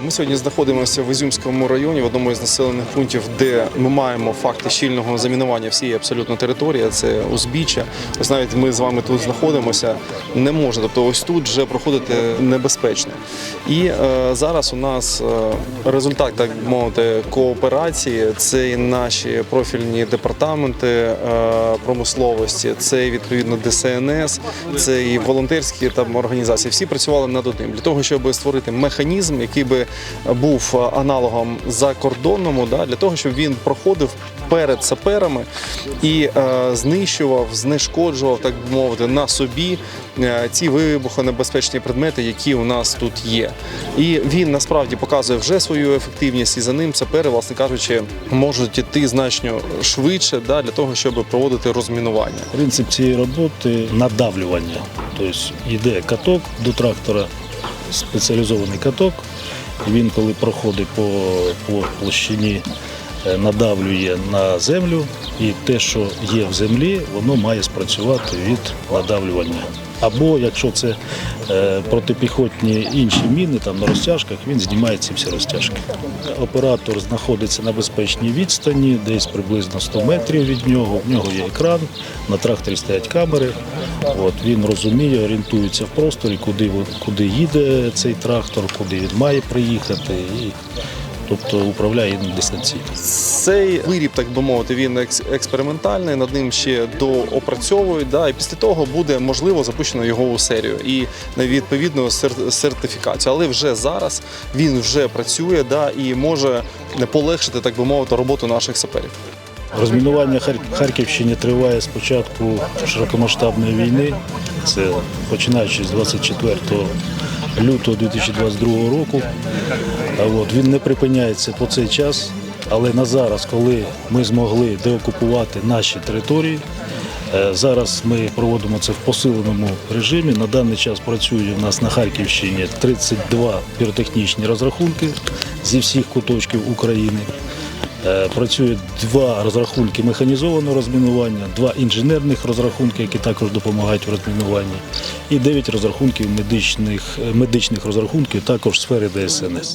Ми сьогодні знаходимося в Ізюмському районі, в одному із населених пунктів, де ми маємо факти щільного замінування всієї абсолютно території. Це узбіччя. Ось навіть ми з вами тут знаходимося. Не може, тобто ось тут вже проходити небезпечно. І е, зараз у нас е, результат, так мовити, кооперації. Це і наші профільні департаменти е, промисловості, це і відповідно ДСНС, це і волонтерські там організації. Всі працювали над одним для того, щоб створити механізм, який би був е, аналогом закордонному, да, для того, щоб він проходив перед саперами і е, знищував, знешкоджував, так би мовити, на собі е, ці вибухонебезпечні предмети, які у нас тут є. І він насправді показує вже свою ефективність, і за ним сапери, власне кажучи, можуть іти значно швидше да, для того, щоб проводити розмінування. Принцип цієї роботи надавлювання. Тобто йде каток до трактора, спеціалізований каток. Він, коли проходить по, по площині, е, надавлює на землю, і те, що є в землі, воно має спрацювати від надавлювання. Або якщо це е, протипіхотні інші міни там на розтяжках, він знімає ці всі розтяжки. Оператор знаходиться на безпечній відстані, десь приблизно 100 метрів від нього. В нього є екран, на тракторі стоять камери. От, він розуміє, орієнтується в просторі, куди, куди їде цей трактор, куди він має приїхати. І, тобто управляє ним дистанційно. Цей виріб, так би мовити, він екс- експериментальний, над ним ще доопрацьовують. Да, і після того буде можливо запущено його у серію і на відповідну сертифікацію. Але вже зараз він вже працює да, і може полегшити, так би мовити, роботу наших саперів. Розмінування Харківщини триває з початку широкомасштабної війни. Це починаючи з 24 лютого 2022 року. От він не припиняється по цей час. Але на зараз, коли ми змогли деокупувати наші території, е, зараз ми проводимо це в посиленому режимі. На даний час працює в нас на Харківщині 32 піротехнічні розрахунки зі всіх куточків України. Е, Працює два розрахунки механізованого розмінування, два інженерних розрахунки, які також допомагають в розмінуванні, і дев'ять розрахунків медичних, медичних розрахунків також в сфері ДСНС.